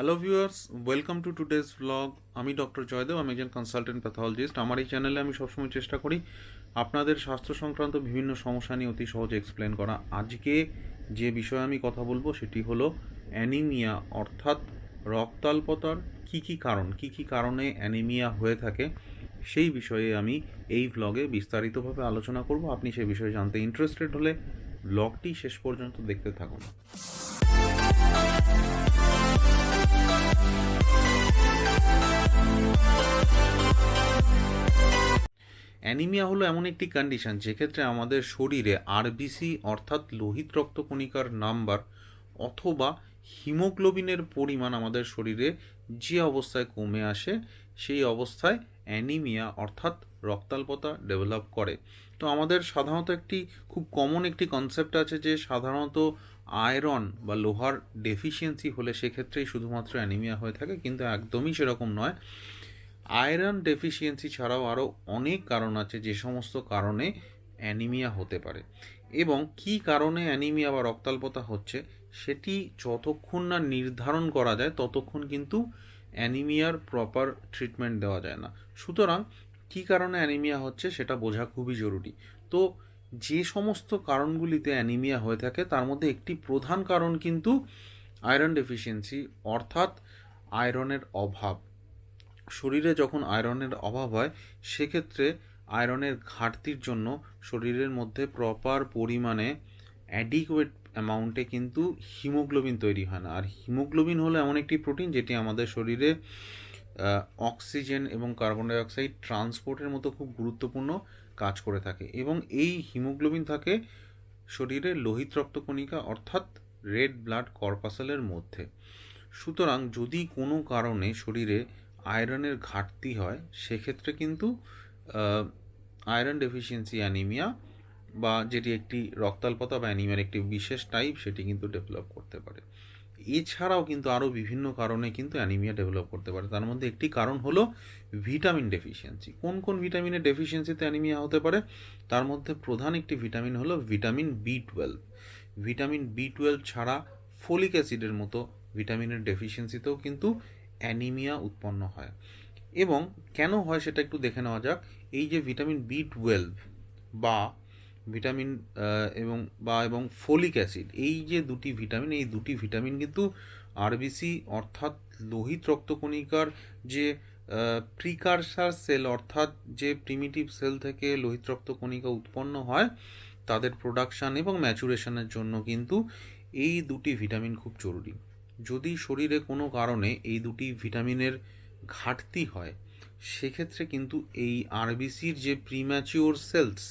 Hello viewers welcome to today's blog আমি doctor Joydeb আমি একজন কনসালটেন্ট প্যাথোলজিস্ট আমার এই চ্যানেলে আমি সবসময় চেষ্টা করি আপনাদের স্বাস্থ্য সংক্রান্ত বিভিন্ন সমস্যা নিয়ে অতি সহজে এক্সপ্লেন করা। আজকে যে বিষয়ে আমি কথা বলব সেটি হলো অ্যানিমিয়া অর্থাৎ রক্তাল্পতার কী কী কারণ, কী কী কারণে অ্যানিমিয়া হয়ে থাকে, সেই বিষয়ে আমি এই ব্লগে বিস্তারিতভাবে আলোচনা করব। আপনি সেই বিষয়ে জানতে ইন্টারেস্টেড হলে ব্লগটি শেষ পর্যন্ত দেখতে থাকুন। অ্যানিমিয়া হলো এমন একটি কন্ডিশন যেক্ষেত্রে আমাদের শরীরে আরবিসি অর্থাৎ লোহিত রক্তকণিকার নাম্বার অথবা হিমোগ্লোবিনের পরিমাণ আমাদের শরীরে যে অবস্থায় কমে আসে, সেই অবস্থায় অ্যানিমিয়া অর্থাৎ রক্তাল্পতা ডেভেলপ করে। তো আমাদের সাধারণত একটি খুব কমন একটি কনসেপ্ট আছে যে সাধারণত আয়রন বা লোহার ডেফিসিয়েন্সি হলে সেক্ষেত্রেই শুধুমাত্র অ্যানিমিয়া হয়ে থাকে, কিন্তু একদমই সেরকম নয়। আয়রন ডেফিসিয়েন্সি ছাড়াও আরও অনেক কারণ আছে যে সমস্ত কারণে অ্যানিমিয়া হতে পারে। এবং কি কারণে অ্যানিমিয়া বা রক্তাল্পতা হচ্ছে সেটি যতক্ষণ না নির্ধারণ করা যায়, ততক্ষণ কিন্তু অ্যানিমিয়ার প্রপার ট্রিটমেন্ট দেওয়া যায় না। সুতরাং কী কারণে অ্যানিমিয়া হচ্ছে সেটা বোঝা খুবই জরুরি। তো যে সমস্ত কারণগুলিতে অ্যানিমিয়া হয়ে থাকে, তার মধ্যে একটি প্রধান কারণ কিন্তু আয়রন ডেফিসিয়েন্সি অর্থাৎ আয়রনের অভাব। শরীরে যখন আয়রনের অভাব হয়, সেক্ষেত্রে আয়রনের ঘাটতির জন্য শরীরের মধ্যে প্রপার পরিমাণে অ্যাডিকুয়েট অ্যামাউন্টে কিন্তু হিমোগ্লোবিন তৈরি হয় না। আর হিমোগ্লোবিন হলো এমন একটি প্রোটিন যেটি আমাদের শরীরে অক্সিজেন এবং কার্বন ডাইঅক্সাইড ট্রান্সপোর্টের মতো খুব গুরুত্বপূর্ণ কাজ করে থাকে এবং এই হিমোগ্লোবিন থাকে শরীরে লোহিত রক্তকণিকা অর্থাৎ রেড ব্লাড কর্পাসেলের মধ্যে। সুতরাং যদি কোনো কারণে শরীরে আয়রনের ঘাটতি হয়, সেক্ষেত্রে কিন্তু আয়রন ডেফিসিয়েন্সি অ্যানিমিয়া বা যেটি একটি রক্তাল্পতা বা অ্যানিমিয়ার একটি বিশেষ টাইপ, সেটি কিন্তু ডেভেলপ করতে পারে। এছাড়াও কিন্তু আরও বিভিন্ন কারণে কিন্তু অ্যানিমিয়া ডেভেলপ করতে পারে। তার মধ্যে একটি কারণ হলো ভিটামিন ডেফিসিয়েন্সি কোন কোন ভিটামিনের ডেফিসিয়েন্সিতে অ্যানিমিয়া হতে পারে? তার মধ্যে প্রধান একটি ভিটামিন হলো vitamin B twelve vitamin B twelve ছাড়া ফলিক অ্যাসিডের মতো ভিটামিনের ডেফিসিয়েন্সিতেও কিন্তু অ্যানিমিয়া উৎপন্ন হয়। এবং কেন হয় সেটা একটু দেখে নেওয়া যাক। এই যে ভিটামিন বি টুয়েলভ বা ভিটামিন এবং, বা, এবং ফলিক অ্যাসিড। এই যে দুটি ভিটামিন, এই দুটি ভিটামিন কিন্তু আরবিসি অর্থাৎ লোহিত রক্তকণিকার যে প্রিকারসার সেল অর্থাৎ যে প্রিমিটিভ সেল থেকে লোহিত রক্তকণিকা উৎপন্ন হয়, তাদের প্রোডাকশান এবং ম্যাচুরেশনের জন্য কিন্তু এই দুটি ভিটামিন খুব জরুরি। যদি শরীরে কোনো কারণে এই দুটি ভিটামিনের ঘাটতি হয়, সেক্ষেত্রে কিন্তু এই আরবিসির যে প্রিম্যাচিওর সেলস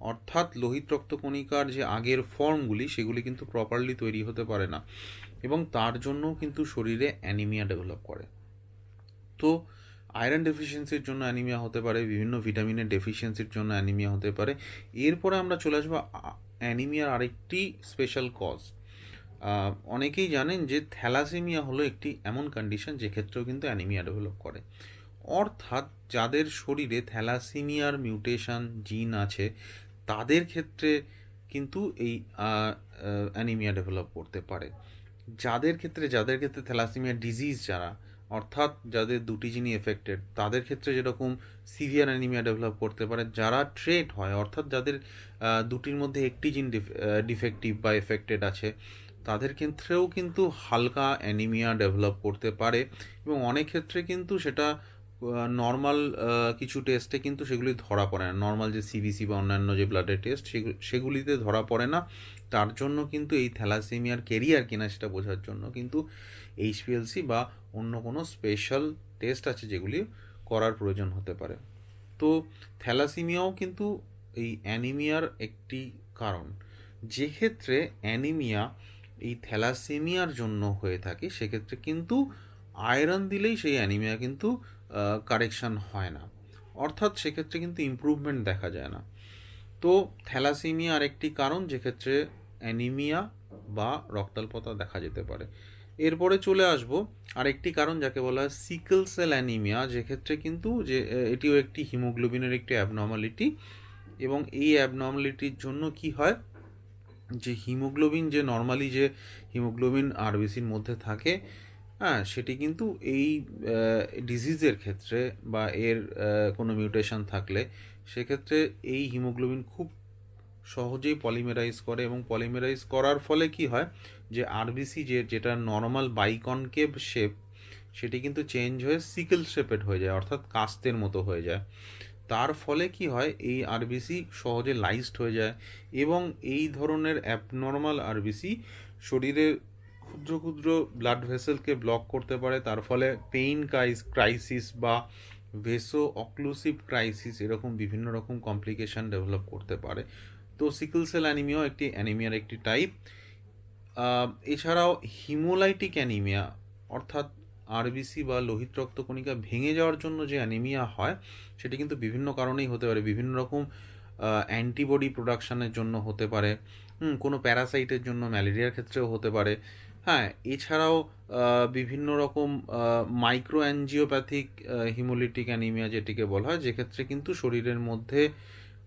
অর্থাৎ লোহিত রক্তকণিকার যে আগের ফর্মগুলি, সেগুলি কিন্তু প্রপারলি তৈরি হতে পারে না এবং তার জন্য কিন্তু শরীরে অ্যানিমিয়া ডেভেলপ করে। তো আয়রন ডেফিসিয়েন্সির জন্য অ্যানিমিয়া হতে পারে, বিভিন্ন ভিটামিনের ডেফিসিয়েন্সির জন্য অ্যানিমিয়া হতে পারে। এরপরে আমরা চলে আসব অ্যানিমিয়ার আরেকটি স্পেশাল কজ অনেকেই জানেন যে থ্যালাসেমিয়া হলো একটি এমন কন্ডিশন যে ক্ষেত্রেও কিন্তু অ্যানিমিয়া ডেভেলপ করে। অর্থাৎ যাদের শরীরে থ্যালাসেমিয়ার মিউটেশন জিন আছে তাদের ক্ষেত্রে কিন্তু এই অ্যানিমিয়া ডেভেলপ করতে পারে। যাদের ক্ষেত্রে যাদের ক্ষেত্রে থ্যালাসিমিয়া ডিজিজ যারা, অর্থাৎ যাদের দুটি জিনই এফেক্টেড তাদের ক্ষেত্রে যেরকম সিভিয়ার অ্যানিমিয়া ডেভেলপ করতে পারে, যারা ট্রেট হয়, অর্থাৎ যাদের দুটির মধ্যে একটি জিন ডিফেক্টিভ বা এফেক্টেড আছে, তাদের ক্ষেত্রেও কিন্তু হালকা অ্যানিমিয়া ডেভেলপ করতে পারে। এবং অনেক ক্ষেত্রে কিন্তু সেটা নর্মাল কিছু টেস্টে কিন্তু সেগুলি ধরা পড়ে না। নর্মাল যে সিবিসি বা অন্যান্য যে ব্লাডের টেস্ট সেগুলিতে ধরা পড়ে না। তার জন্য কিন্তু এই থ্যালাসেমিয়ার কেরিয়ার কিনা সেটা বোঝার জন্য কিন্তু এইচপিএলসি বা অন্য কোনো স্পেশাল টেস্ট আছে যেগুলি করার প্রয়োজন হতে পারে। তো থ্যালাসেমিয়াও কিন্তু এই অ্যানিমিয়ার একটি কারণ। যে ক্ষেত্রে অ্যানিমিয়া এই থ্যালাসেমিয়ার জন্য হয়ে থাকে, সেক্ষেত্রে কিন্তু আয়রন দিলেই সেই অ্যানিমিয়া কিন্তু কারেকশান হয় না। অর্থাৎ সেক্ষেত্রে কিন্তু ইম্প্রুভমেন্ট দেখা যায় না। তো থ্যালাসেমিয়া আরেকটি কারণ, যেক্ষেত্রে অ্যানিমিয়া বা রক্তাল্পতা দেখা যেতে পারে। এরপরে চলে আসব, আরেকটি কারণ যাকে বলা হয় সিকেল সেল অ্যানিমিয়া যেক্ষেত্রে কিন্তু যে এটিও একটি হিমোগ্লোবিনের একটি অ্যাবনর্মালিটি এবং এই অ্যাবনর্মালিটির জন্য কি হয়? যে হিমোগ্লোবিন যে নর্মালি যে হিমোগ্লোবিন আরবিসির মধ্যে থাকে হ্যাঁ সেটি কিন্তু এই ডিজিজের ক্ষেত্রে বা এর কোনো মিউটেশন থাকলে সেক্ষেত্রে এই হিমোগ্লোবিন খুব সহজেই পলিমেরাইজ করে এবং পলিমেরাইজ করার ফলে কি হয় যে আরবিসি যে, যেটা নর্মাল বাইকনকেভ শেপ সেটি কিন্তু চেঞ্জ হয়ে সিকেল শেপেড হয়ে যায়, অর্থাৎ কাস্তের মতো হয়ে যায়। তার ফলে কি হয়, এই আরবিসি সহজে লাইজড হয়ে যায় এবং এই ধরনের অ্যাবনর্মাল আরবিসি শরীরের ক্ষুদ্র ক্ষুদ্র ব্লাড ভেসেলকে ব্লক করতে পারে, তার ফলে পেইন ক্রাইসিস বা ভেসো অক্লুসিভ ক্রাইসিস এরকম বিভিন্ন রকম কমপ্লিকেশন ডেভেলপ করতে পারে। তো সিকেল সেল অ্যানিমিয়াও একটি অ্যানিমিয়ার একটি টাইপ এছাড়াও হিমোলাইটিক অ্যানিমিয়া অর্থাৎ আরবিসি বা লোহিত রক্তকণিকা ভেঙে যাওয়ার জন্য যে অ্যানিমিয়া হয়, সেটি কিন্তু বিভিন্ন কারণেই হতে পারে। বিভিন্ন রকম অ্যান্টিবডি প্রোডাকশানের জন্য হতে পারে। কোনো প্যারাসাইটের জন্য ম্যালেরিয়ার ক্ষেত্রেও হতে পারে। হ্যাঁ এছাড়াও বিভিন্ন রকম মাইক্রো অ্যাঞ্জিওপ্যাথিক হিমোলিটিক অ্যানিমিয়া যেটিকে বলা হয়, যেক্ষেত্রে কিন্তু শরীরের মধ্যে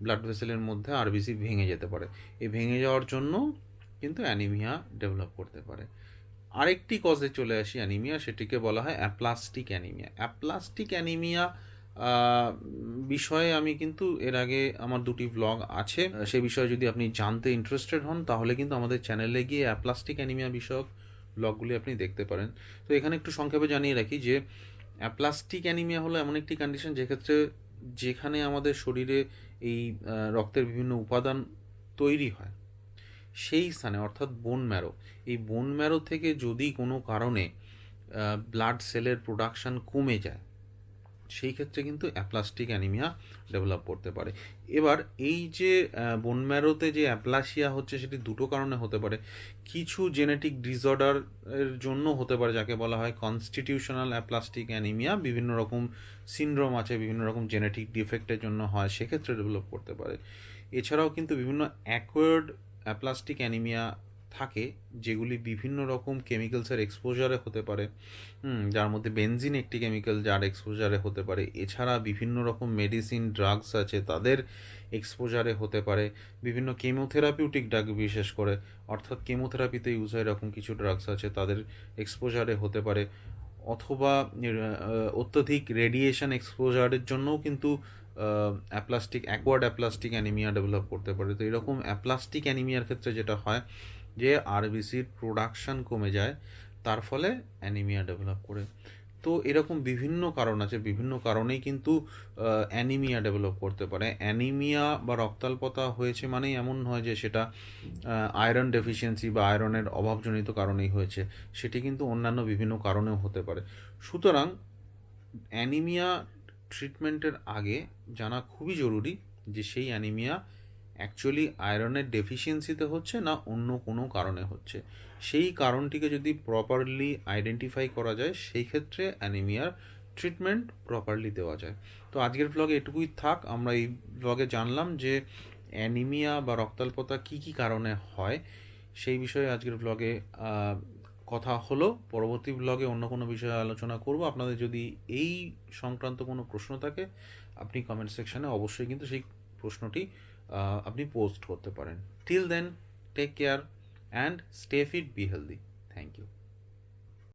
ব্লাড ভেসেলের মধ্যে আরবিসি ভেঙে যেতে পারে। এই ভেঙে যাওয়ার জন্য কিন্তু অ্যানিমিয়া ডেভেলপ করতে পারে। আরেকটি কজে চলে আসি অ্যানিমিয়া সেটিকে বলা হয় অ্যাপ্লাস্টিক অ্যানিমিয়া অ্যাপ্লাস্টিক অ্যানিমিয়া বিষয়ে আমি কিন্তু এর আগে আমার দুটি ব্লগ আছে। সে বিষয়ে যদি আপনি জানতে ইন্টারেস্টেড হন, তাহলে কিন্তু আমাদের চ্যানেলে গিয়ে অ্যাপ্লাস্টিক অ্যানিমিয়া বিষয়ক ব্লগগুলি আপনি দেখতে পারেন। তো এখানে একটু সংক্ষেপে জানিয়ে রাখি যে প্লাস্টিক অ্যানিমিয়া হলো এমন একটি কন্ডিশন যেক্ষেত্রে যেখানে আমাদের শরীরে এই রক্তের বিভিন্ন উপাদান তৈরি হয়। সেই স্থানে, অর্থাৎ বোন ম্যারো এই বোন ম্যারো থেকে যদি কোনো কারণে ব্লাড সেলের প্রোডাকশান কমে যায় সেই ক্ষেত্রে কিন্তু অ্যাপ্লাস্টিক অ্যানিমিয়া ডেভেলপ করতে পারে। এবার এই যে বোন ম্যারোতে যে অ্যাপ্লাসিয়া হচ্ছে সেটি দুটো কারণে হতে পারে। কিছু জেনেটিক ডিসঅর্ডার এর জন্য হতে পারে, যাকে বলা হয় কনস্টিটিউশনাল অ্যাপ্লাস্টিক অ্যানিমিয়া বিভিন্ন রকম সিনড্রোম আছে, বিভিন্ন রকম জেনেটিক ডিফেক্টের জন্য হয়, সেক্ষেত্রে ডেভেলপ করতে পারে। এছাড়াও কিন্তু বিভিন্ন অ্যাকোয়ার্ড অ্যাপ্লাস্টিক অ্যানিমিয়া থাকে, যেগুলি বিভিন্ন রকম কেমিক্যালসের এক্সপোজারে হতে পারে। যার মধ্যে বেনজিন একটি কেমিক্যাল যার এক্সপোজারে হতে পারে। এছাড়া বিভিন্ন রকম মেডিসিন ড্রাগস আছে, তাদের এক্সপোজারে হতে পারে। বিভিন্ন কেমোথেরাপিউটিক ড্রাগ বিশেষ করে, অর্থাৎ কেমোথেরাপিতে ইউজ হয় এরকম কিছু ড্রাগস আছে, তাদের এক্সপোজারে হতে পারে। অথবা অত্যধিক রেডিয়েশন এক্সপোজারের জন্যও কিন্তু aplastic acquired aplastic anaemia develop করতে পারে। তো এরকম অ্যাপ্লাস্টিক অ্যানিমিয়ার ক্ষেত্রে যেটা হয় যে আরবিসির প্রোডাকশন কমে যায়, তার ফলে অ্যানিমিয়া ডেভেলপ করে। তো এরকম বিভিন্ন কারণ আছে, বিভিন্ন কারণেই কিন্তু অ্যানিমিয়া ডেভেলপ করতে পারে। অ্যানিমিয়া বা রক্তাল্পতা হয়েছে মানেই এমন নয় যে সেটা আয়রন ডেফিসিয়েন্সি বা আয়রনের অভাবজনিত কারণেই হয়েছে। সেটি কিন্তু অন্যান্য বিভিন্ন কারণেও হতে পারে। সুতরাং অ্যানিমিয়া ট্রিটমেন্টের আগে জানা খুবই জরুরি যে সেই অ্যানিমিয়া অ্যাকচুয়ালি আয়রনের ডেফিসিয়েন্সিতে হচ্ছে না অন্য কোনো কারণে হচ্ছে। সেই কারণটিকে যদি প্রপারলি আইডেন্টিফাই করা যায়, সেই ক্ষেত্রে অ্যানিমিয়ার ট্রিটমেন্ট প্রপারলি দেওয়া যায়। তো আজকের ব্লগে এটুকুই থাক, আমরা এই ব্লগে জানলাম যে অ্যানিমিয়া বা রক্তাল্পতা কী কী কারণে হয়। সেই বিষয়ে আজকের ব্লগে কথা হলো। পরবর্তী ব্লগে অন্য কোনো বিষয়ে আলোচনা করব। আপনাদের যদি এই সংক্রান্ত কোনো প্রশ্ন থাকে, আপনি কমেন্ট সেকশানে অবশ্যই কিন্তু সেই প্রশ্নটি আপনি পোস্ট করতে পারেন till then take care and stay fit be healthy thank you